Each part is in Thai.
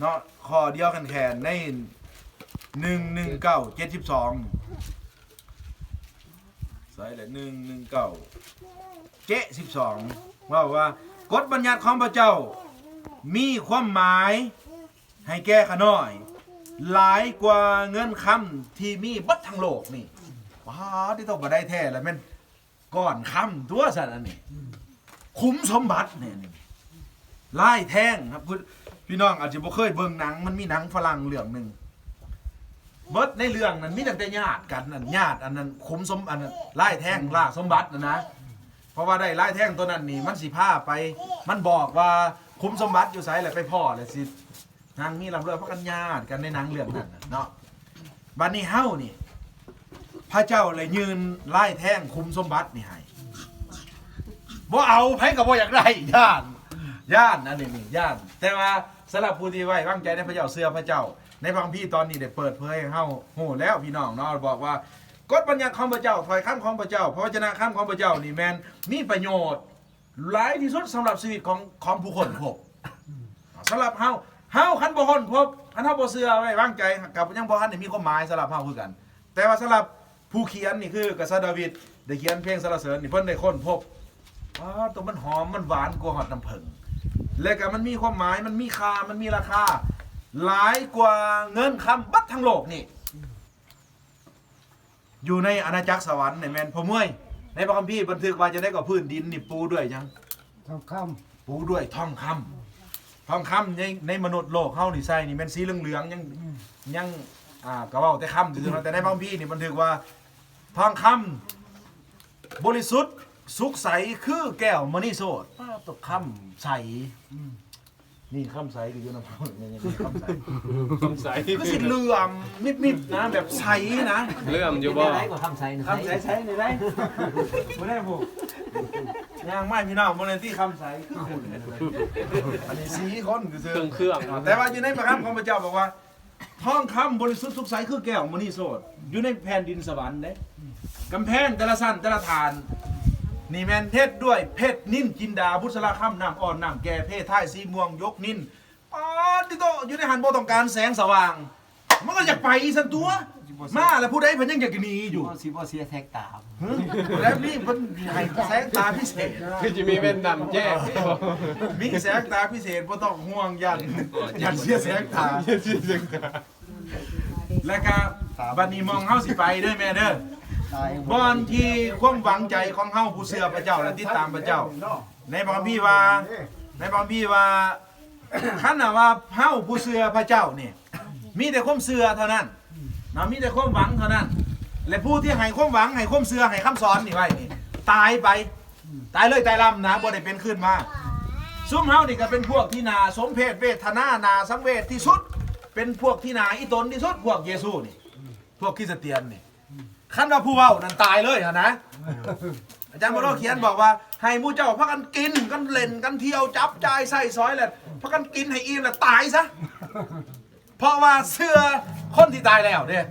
เนาะขอเดียวกันแขนในหนึ่งหนึ่งเก้าเจ็ดสิบสองใส่เลยหนึ่งหนึ่งเก้าเจ็ดสิบสองว่าว่ากฎบัญญัติของพระเจ้า มีความหมายให้แก้ขน้อย หลายกว่าเงินคำที่มีบัดทั้งโลกนี่ว้าที่ต้องมาได้แท้แล้วม่นก่อนคำตัวสันอันนี้คุ้มสมบัติเนี่ยนี่ไล่แท่งครับ พี่น้องอาจจะบ่เคยเบิ่งหนังมันมีหนังฝรั่งเรื่องหนึ่งเบิดในเรื่องนั้นมีแต่แต่ญาติกันนั่นญาติอันนั้นคุ้มสมอันนั้นไล่แท่งล่าสมบัตินะนะเพราะว่าได้ไล่แท่งตัวนั้นนี่มันสิพาไป มันบอกว่าคุ้มสมบัติอยู่ไสแหละไปพ่อเลยสินางมีลำเรือเพราะกันญาติกันในหนังเรื่องนั้นน่ะเนาะบัดนี้เฮานี่ พระเจ้าเลยยืนไล่แท่งคุ้มสมบัตินี่ให้บ่เอาไผก็บ่อยากได้ย่านย่านนั่นนี่นี่ย่านแต่ว่า สำหรับผู้ที่ไว้วางใจในพระเจ้าเสื้อพระเจ้า ในบางพี่ตอนนี้ได้เปิดเผยให้เฮาโหแล้วพี่น้องเนาะบอกว่ากฎบัญญัติของพระเจ้าถอยคำของพระเจ้าพระวจนะคำของพระเจ้านี่แมนมีประโยชน์หลายที่สุดสำหรับชีวิตของของผู้คนพบสำหรับเฮาเฮาคันบ่คนพบคันเฮาบ่เชื่อไว้วางใจกับยังบ่ทันได้มีความหมายสำหรับเฮาคือกัน แต่ว่าสำหรับผู้เขียนนี่คือกษัตริย์ดาวิดได้เขียนเพลงสรรเสริญนี่เพิ่นได้ค้นพบอ๋อตัวมันหอมมันหวานกว่าหอดน้ำผึ้ง และก็มันมีความหมายมันมีค่ามันมีราคา หลายกว่าเงินคำบัดทั้งโลกนี่ อยู่ในอาณาจักรสวรรค์นี่แม่นพ่อมวยในพระคัมภีร์บันทึกว่าจะได้กับพื้นดินนี่ปูด้วยหยังทองคปูด้วยทองคำทองคำในในมนุษย์โลกเฮานี่ใส่นี่เป็นสีเหลืองๆยังยังอ่ากระเว้าแต่คำซื่อๆแต่ในพระคัมภีร์นี่บันทึกว่าทองคำบริสุทธิ์ สุขใสคือแก้วมณีโสดป้าตกคำใสนี่คำใสคืออยู่น้ำเขาเนี่ยนี่คำใสสงสัยก็สิเหลื่อมมิดๆนะแบบใสนะเรื่องอยู่บ่ได้กว่าคำใส่นะคำใสใสในได้ไม่ได้ผูกย่างไม้พี่น้องโมเนที่คำใสคือคุณอันนี้สีคนคือเครื่องเครื่องแต่ว่าอยู่ในพระคัมภีร์ของพระเจ้าบอกว่าทองคำบริสุทธิ์สุขใสคือแก้วมณีโสดอยู่ในแผ่นดินสวรรค์เด้กำแพงแต่ละสั้นแต่ละฐาน นี่แมนเทศด้วยเพชรนิ่นจินดาบุษราคำน้ำอ่อนน้ำแก่เพศท้ายสีม่วงยกนิ่นอ๋อที่โตอยู่ในหันบ่ต้องการแสงสว่าง มันก็อยากไปสันตัว มาแล้วผู้ใดเพิ่นยังอยากหนีอยู่สิบ่เสียแท็กตามฮะแล้วนี่เพิ่นให้แสงตาพิเศษ คือจะมีเว้นนำแจ้งมีแสงตาพิเศษบ่ต้องห่วงยันยันเสียแสงตาแล้วก็บัดนี้มองเฮาสิไปเด้อแม่เด้อำตาย บอนที่ความหวังใจของเฮาผู้เชื่อพระเจ้าและติดตามพระเจ้า ในพระคัมภีร์ว่า ในพระคัมภีร์ว่าคันน่ะว่าเฮาผู้เชื่อพระเจ้านี่มีแต่ความเชื่อเท่านั้นนะมีแต่ความหวังเท่านั้น และผู้ที่ให้ความหวังให้ความเชื่อให้คำสอนนี่ไว้นี่ตายไป ตายเลยตายลำนะบ่ได้เป็นขึ้นมาซุ่มเฮานี่ก็เป็นพวกที่นาสมเพศเวทนานาสังเวชที่สุด เป็นพวกที่นาอีตนที่สุดพวกเยซูนี่ พวกคริสเตียนนี่ คันว่าผู้เว้านั่นตายเลยเหรอนะ อาจารย์โมโรเขียนบอกว่า ให้หมู่เจ้าพักกันกินกันเล่นกันเที่ยวจับจ่ายใส่ซอยแหละพักกันกินให้อิ่มแล้วตายซะ เพราะว่าเสื้อคนที่ตายแล้วเนี่ย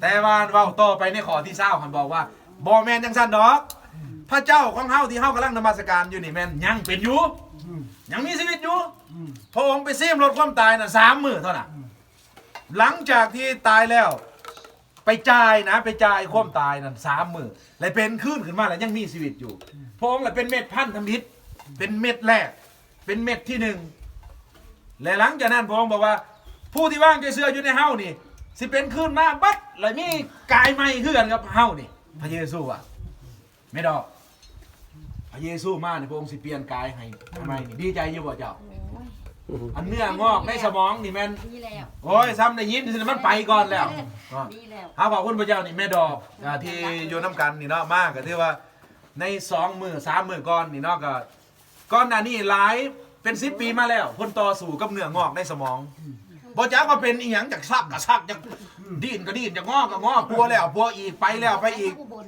แต่ว่าเว่าต่อไปในขอที่เศร้าคันบอกว่าบอแมนจังสั้นดอก พระเจ้าของเฮาที่เฮากำลังนมัสการอยู่นี่แมนยังเป็นอยู่ยังมีชีวิตอยู่พระองค์ไปซีมลดความตายน่ะสามมือเท่านั้นหลังจากที่ตายแล้ว ไปจ่ายนะ ไปจ่ายความตายนั่นสามมือแล้วเป็นขึ้นขึ้นมาแล้วยังมีชีวิตอยู่พระองค์เลยเป็นเม็ดพันธมิตรเป็นเม็ดแรก เป็นเม็ดที่หนึ่งและหลังจากนั้นพระองค์บอกว่า ผู้ที่ว่างใจเสื้ออยู่ในเฮานี่ สิเป็นขึ้นมาบัดแล้วมีกายใหม่ขึ้นกันกับเฮานี่ พระเยซูอะไม่ดอกพระเยซูมาเนี่ยพระองค์สิเปลี่ยนกายให้ทำไมนี่ดีใจอยู่บ่เจ้า อันเนื้องอกในสมองนี่แม่นดีแล้วโอ้ยซ้ำได้ยินสิมันไปก่อนแล้วดีแล้วหาขอบคุณพระเจ้านี่แม่ดอกอ่าที่อยู่น้ำกันนี่เนาะมากก็ที่ว่าในสองมือสามมือก่อนนี่เนาะก็ก้อนหน้านี้หลายเป็นสิบปีมาแล้วคนต่อสู่กับเนื้องอกในสมองบ่จักว่าเป็นอีหยังจากซักกับซักจากดิ้นก็ดิ้นจากงอกก็งอกปัวแล้วปัวอีกไปแล้วไปอีกผู้บน